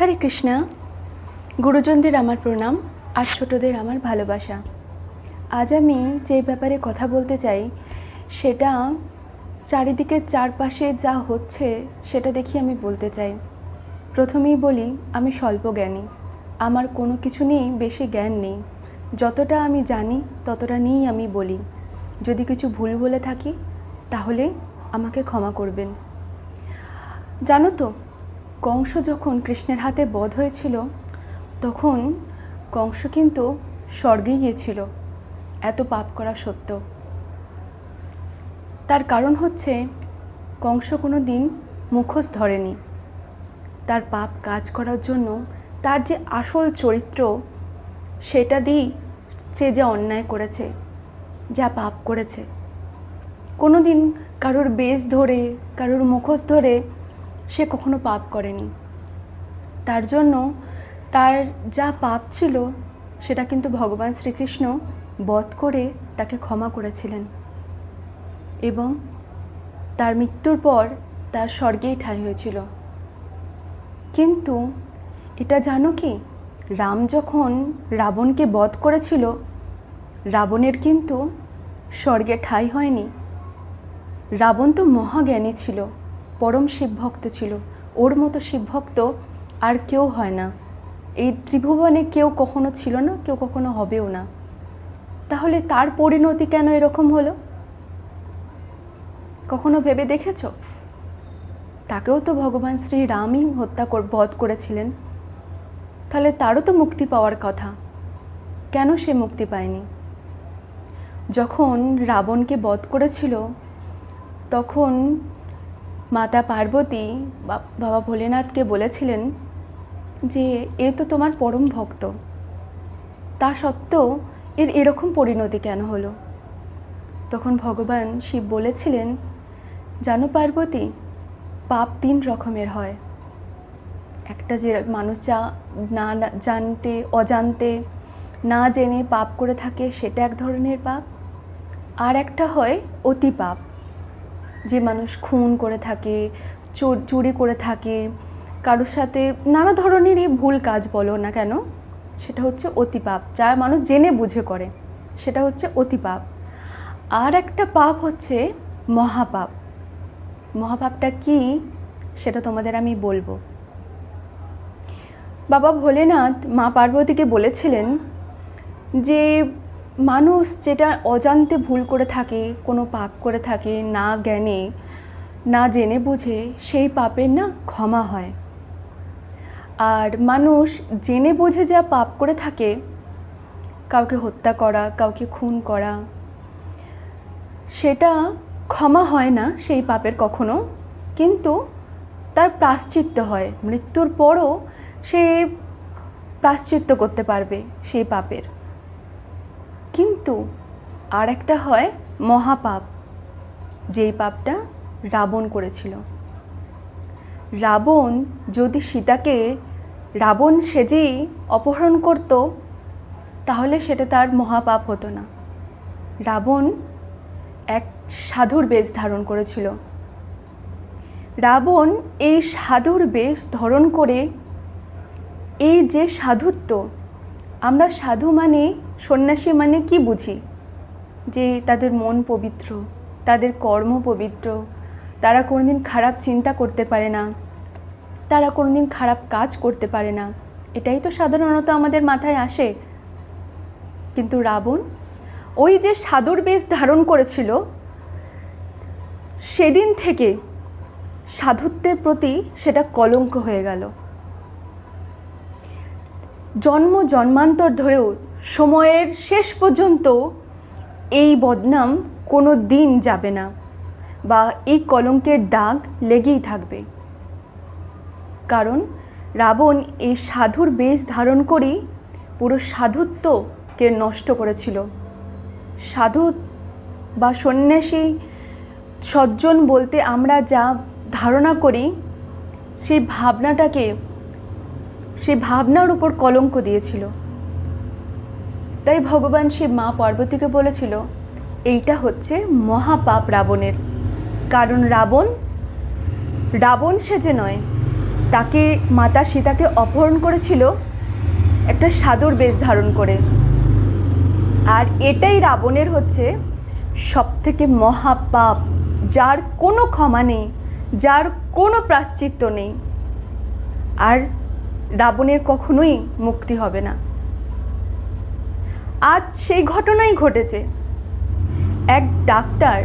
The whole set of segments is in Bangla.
হরে কৃষ্ণা। গুরুজনদের আমার প্রণাম, আর ছোটদের আমার ভালোবাসা। আজ আমি যে ব্যাপারে কথা বলতে চাই, সেটা চারিদিকে চারপাশে যা হচ্ছে, সেটা দেখি আমি বলতে চাই। প্রথমেই বলি, আমি স্বল্প জ্ঞানী। আমার কোনো কিছু নিয়েই বেশি জ্ঞান নেই। যতটা আমি জানি, ততটা নিয়েই আমি বলি। যদি কিছু ভুল বলে থাকি, তাহলে আমাকে ক্ষমা করবেন। জানো তো কংস যখন কৃষ্ণের হাতে বধ হয়েছিল, তখন কংস কিন্তু স্বর্গে গিয়েছিল। এত পাপ করা সত্ত্বেও। তার কারণ হচ্ছে, কংস কোনো দিন মুখোশ ধরেনি। তার পাপ কাজ করার জন্য তার যে আসল চরিত্র, সেটা দিয়েই সে যা অন্যায় করেছে, যা পাপ করেছে। কোনো দিন কারোর বেশ ধরে, কারোর মুখোশ ধরে সে কখনো পাপ করেনি। তার জন্য তার যা পাপ ছিল, সেটা কিন্তু ভগবান শ্রীকৃষ্ণ বধ করে তাকে ক্ষমা করেছিলেন এবং তার মৃত্যুর পর তার স্বর্গেই ঠাঁই হয়েছিল। কিন্তু এটা জানো কি? রাম যখন রাবণকে বধ করেছিল, রাবণের কিন্তু স্বর্গে ঠাঁই হয়নি। রাবণ তো মহাজ্ঞানী ছিল। পরম শিবভক্ত ছিল। ওর মতো শিবভক্ত আর কেউ হয় না। এই ত্রিভুবনে কেউ কখনো ছিল না, কেউ কখনো হবেও না। তাহলে তার পরিণতি কেন এরকম হলো? কখনো ভেবে দেখেছ? তাকেও তো ভগবান শ্রী রামই হত্যা বধ করেছিলেন। তাহলে তারও তো মুক্তি পাওয়ার কথা। কেন সে মুক্তি পায়নি? যখন রাবণকে বধ করেছিল, তখন মাতা পার্বতী বাবা ভোলেনাথকে বলেছিলেন যে, এ তো তোমার পরম ভক্ত। তা সত্ত্বেও এর এরকম পরিণতি কেন হলো? তখন ভগবান শিব বলেছিলেন, জানো পার্বতী, পাপ তিন রকমের হয়। একটা যে মানুষ যা না- জানতে, অজান্তে, না জেনে পাপ করে থাকে সেটা এক ধরনের পাপ, আর একটা হয় অতি পাপ। যে মানুষ খুন করে থাকে, চোর করে থাকে, কারোর সাথে নানা ধরনেরই ভুল কাজ বলো না কেন, সেটা হচ্ছে অতি পাপ যা মানুষ জেনে বুঝে করে, সেটা হচ্ছে অতি পাপ আর একটা পাপ হচ্ছে মহাপাপ। মহাপাপটা কি, সেটা তোমাদের আমি বলব। বাবা ভোলেনাথ মা পার্বতীকে বলেছিলেন যে মানুষ যেটা অজান্তে ভুল করে থাকে, কোনো পাপ করে থাকে, না জ্ঞানে, না জেনে বুঝে, সেই পাপের না ক্ষমা হয়। আর মানুষ জেনে বুঝে যা পাপ করে থাকে, কাউকে হত্যা করা, কাউকে খুন করা, সেটা ক্ষমা হয় না সেই পাপের কখনো, কিন্তু তার প্রাশ্চিত্য হয়। মৃত্যুর পরও সে প্রাশ্চিত্য করতে পারবে সেই পাপের। কিন্তু আর একটা হয় মহাপাপ, যেই পাপটা রাবণ করেছিল। রাবণ যদি সীতাকে, রাবণ সেজেই অপহরণ করত, তাহলে সেটা তার মহাপাপ হতো না। রাবণ এক সাধুর বেশ ধারণ করেছিল। রাবণ এই সাধুর বেশ ধারণ করে, এই যে সাধুত্ব, আমরা সাধু মানে সন্ন্যাসী মানে কি বুঝি? যে তাদের মন পবিত্র, তাদের কর্ম পবিত্র, তারা কোনোদিন খারাপ চিন্তা করতে পারে না, তারা কোনোদিন খারাপ কাজ করতে পারে না। এটাই তো সাধারণত আমাদের মাথায় আসে। কিন্তু রাবণ, ওই যে সাধুর বেশ ধারণ করেছিল, সেদিন থেকে সাধুত্বের প্রতি সেটা কলঙ্ক হয়ে গেল। জন্ম জন্মান্তর ধরেও সময়ের শেষ পর্যন্ত এই বদনাম কোনো দিন যাবে না বা এই কলঙ্কের দাগ লেগেই থাকবে। কারণ রাবণ এই সাধুর বেশ ধারণ করেই পুরো সাধুত্বকে নষ্ট করেছিল। সাধু বা সন্ন্যাসী সজ্জন বলতে আমরা যা ধারণা করি, সেই ভাবনাটাকে, সেই ভাবনার উপর কলঙ্ক দিয়েছিল। তাই ভগবান শিব মা পার্বতীকে বলেছিল, এইটা হচ্ছে মহাপাপ রাবণের। কারণ রাবণ রাবণ সেজে নয়, তাকে মাতা সীতাকে অপহরণ করেছিল একটা সাদর বেশ ধারণ করে। আর এটাই রাবণের হচ্ছে সবথেকে মহাপাপ, যার কোনো ক্ষমা নেই, যার কোনো প্রাশ্চিত্য নেই। আর রাবণের কখনোই মুক্তি হবে না। আজ সেই ঘটনাই ঘটেছে। এক ডাক্তার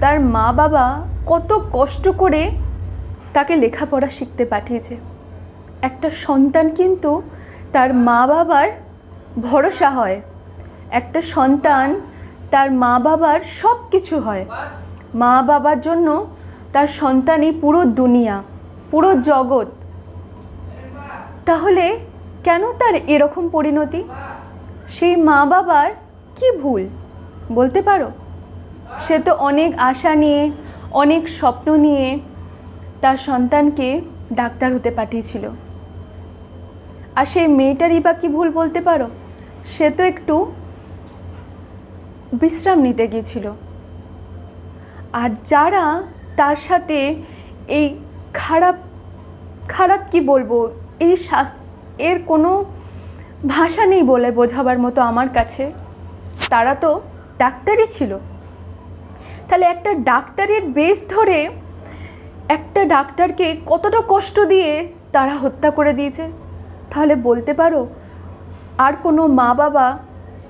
তার মা বাবা কত কষ্ট করে তাকে লেখাপড়া শিখতে পাঠিয়েছে। একটা সন্তান কিন্তু তার মা বাবার ভরসা হয়। একটা সন্তান তার মা বাবার সব কিছু হয়। মা বাবার জন্য তার সন্তানই পুরো দুনিয়া, পুরো জগৎ। তাহলে কেন তার এরকম পরিণতি? সেই মা বাবার কি ভুল? বলতে পারো? সে তো অনেক আশা নিয়ে, অনেক স্বপ্ন নিয়ে তার সন্তানকে ডাক্তার হতে পাঠিয়েছিল। আর সেই মেয়েটারই বা কী ভুল বলতে পারো? সে তো একটু বিশ্রাম নিতে গিয়েছিল। আর যারা তার সাথে এই খারাপ খারাপ কি বলব? এই শাস, এর কোনো ভাষা নেই বলে বোঝাবার মতো আমার কাছে। তারা তো ডাক্তারই ছিল। তাহলে একটা ডাক্তারের বেশ ধরে একটা ডাক্তারকে কতটা কষ্ট দিয়ে তারা হত্যা করে দিয়েছে? তাহলে বলতে পারো, আর কোনো মা বাবা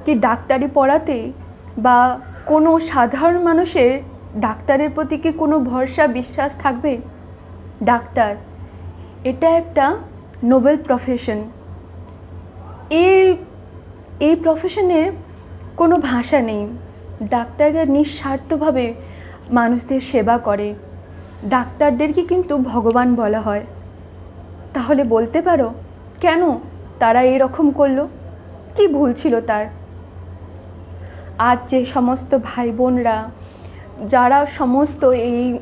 কি ডাক্তারি পড়াতে বা কোনো সাধারণ মানুষের ডাক্তারের প্রতি কি কোনো ভরসা, বিশ্বাস থাকবে? ডাক্তার, এটা একটা নোবেল প্রফেশন। এই এই প্রফেশনের কোনো ভাষা নেই। ডাক্তাররা নিঃস্বার্থভাবে মানুষদের সেবা করে। ডাক্তারদেরকে কিন্তু ভগবান বলা হয়। তাহলে বলতে পারো, কেন তারা এরকম করল? কি ভুল ছিল তার? আজ যে সমস্ত ভাই বোনরা যারা সমস্ত এই,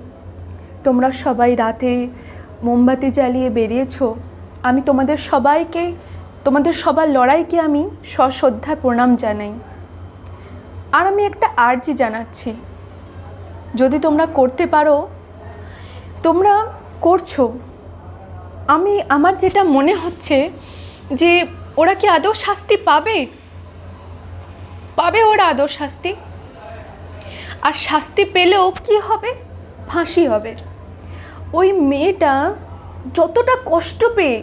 তোমরা সবাই রাতে মোমবাতি জ্বালিয়ে বেরিয়েছো, আমি তোমাদের সবাইকে তোমাদের সবার লড়াইকে আমি সশ্রদ্ধা প্রণাম জানাই। আর আমি একটা আর্জি জানাচ্ছি। যদি তোমরা করতে পারো, তোমরা করছ। আমি, আমার যেটা মনে হচ্ছে যে ওরা কি আদৌ শাস্তি পাবে? পাবে ওরা আদৌ শাস্তি? আর শাস্তি পেলেও কি হবে? ফাঁসি হবে। ওই মেয়েটা যতটা কষ্ট পেয়ে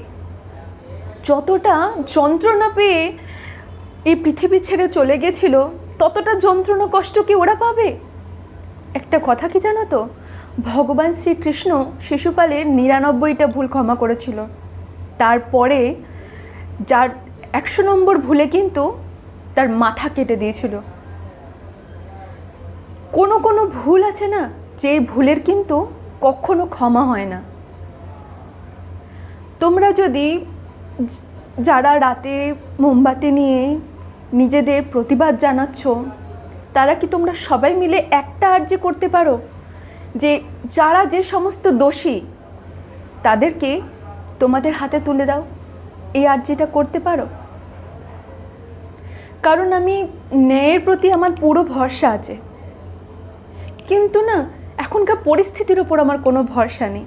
যতটা যন্ত্রণা পেয়ে এই পৃথিবী ছেড়ে চলে গেছিল, ততটা যন্ত্রণা কষ্ট কি ওরা পাবে? একটা কথা কি জানো তো? ভগবান শ্রীকৃষ্ণ শিশুপালের নিরানব্বইটা ভুল ক্ষমা করেছিল। তারপরে যার একশো নম্বর ভুলে কিন্তু তার মাথা কেটে দিয়েছিল। কোনো কোনো ভুল আছে না, যে ভুলের কিন্তু কখনো ক্ষমা হয় না। তোমরা যদি যারা রাতে মোমবাতি নিয়ে নিজেদের প্রতিবাদ জানাচ্ছ, তারা কি তোমরা সবাই মিলে একটা আর্জি করতে পারো? যে যারা যে সমস্ত দোষী, তাদেরকে তোমাদের হাতে তুলে দাও। এই আর্জিটা করতে পারো? কারণ আমি ন্যায়ের প্রতি আমার পুরো ভরসা আছে। কিন্তু না, এখনকার পরিস্থিতির ওপর আমার কোনো ভরসা নেই।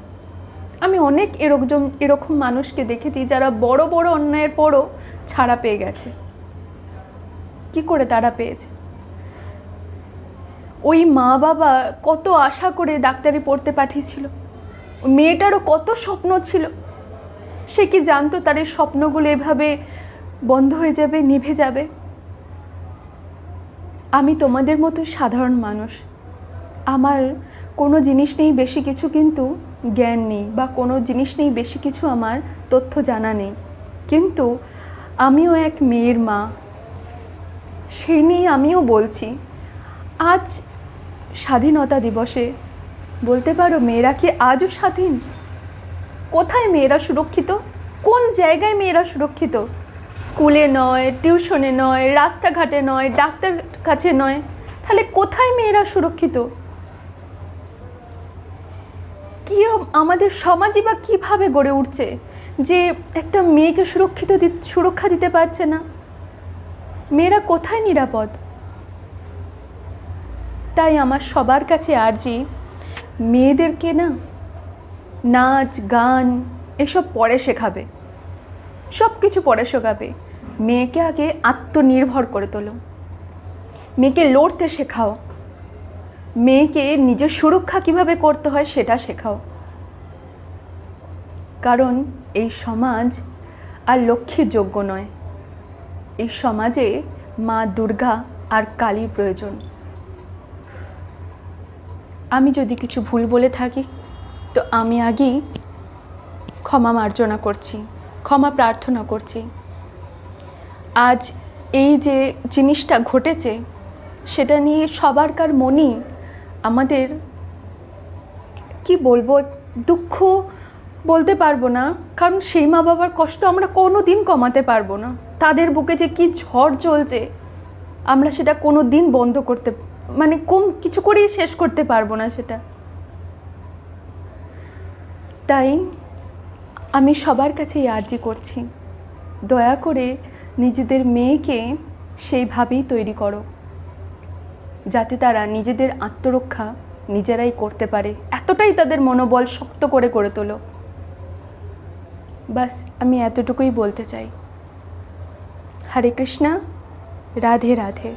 আমি অনেক এরকম এরকম মানুষকে দেখেছি যারা বড় বড় অন্যায়ের পরও ছাড়া পেয়ে গেছে। কি করে তারা পেয়েছে? ওই মা বাবা কত আশা করে ডাক্তারি পড়তে পাঠিয়েছিল। মেয়েটারও কত স্বপ্ন ছিল। সে কি জানতো তার এই স্বপ্নগুলো এভাবে বন্ধ হয়ে যাবে, নিভে যাবে? আমি তোমাদের মতো সাধারণ মানুষ। আমার কোনো জিনিস নেই, বেশি কিছু, কিন্তু জ্ঞান নেই বা কোনো জিনিস নেই, বেশি কিছু আমার তথ্য জানা নেই। কিন্তু আমিও এক মেয়ের মা। সেই নিয়ে আমিও বলছি, আজ স্বাধীনতা দিবসে বলতে পারো মেয়েরা কি আজও স্বাধীন? কোথায় মেয়েরা সুরক্ষিত? কোন জায়গায় মেয়েরা সুরক্ষিত? স্কুলে নয়, টিউশনে নয়, রাস্তাঘাটে নয়, ডাক্তার কাছে নয়, তাহলে কোথায় মেয়েরা সুরক্ষিত? কি আমাদের সমাজই বা কীভাবে গড়ে উঠছে যে একটা মেয়েকে সুরক্ষিত সুরক্ষা দিতে পারছে না? মেয়েরা কোথায় নিরাপদ? তাই আমার সবার কাছে আর্জি, মেয়েদেরকে না নাচ, গান, এসব পরে শেখাবে। সব কিছু পরে শেখাবে। মেয়েকে আগে আত্মনির্ভর করে তোলো। মেয়েকে লড়তে শেখাও। মেয়েকে নিজের সুরক্ষা কীভাবে করতে হয় সেটা শেখাও। কারণ এই সমাজ আর লক্ষ্মীর যোগ্য নয়। এই সমাজে মা দুর্গা আর কালীর প্রয়োজন। আমি যদি কিছু ভুল বলে থাকি, তো আমি আগেই ক্ষমা মার্জনা করছি, ক্ষমা প্রার্থনা করছি। আজ এই যে জিনিসটা ঘটেছে, সেটা নিয়ে সবারকার মনই আমাদের, কি বলব, দুঃখ বলতে পারব না। কারণ সেই মা বাবার কষ্ট আমরা কোনো দিন কমাতে পারব না। তাদের বুকে যে কি ঝড় চলছে, আমরা সেটা কোনো দিন বন্ধ করতে মানে কম কিছু করেই শেষ করতে পারব না সেটা। তাই আমি সবার কাছেই আর্জি করছি, দয়া করে নিজেদের মেয়েকে সেইভাবেই তৈরি করো। যাতে তারা নিজেদের আত্মরক্ষা নিজেরাই করতে পারে। এতটাই তাদের মনোবল শক্ত করে করে তোলো। বাস, আমি এতটুকুই বলতে চাই। হরে কৃষ্ণা, রাধে রাধে।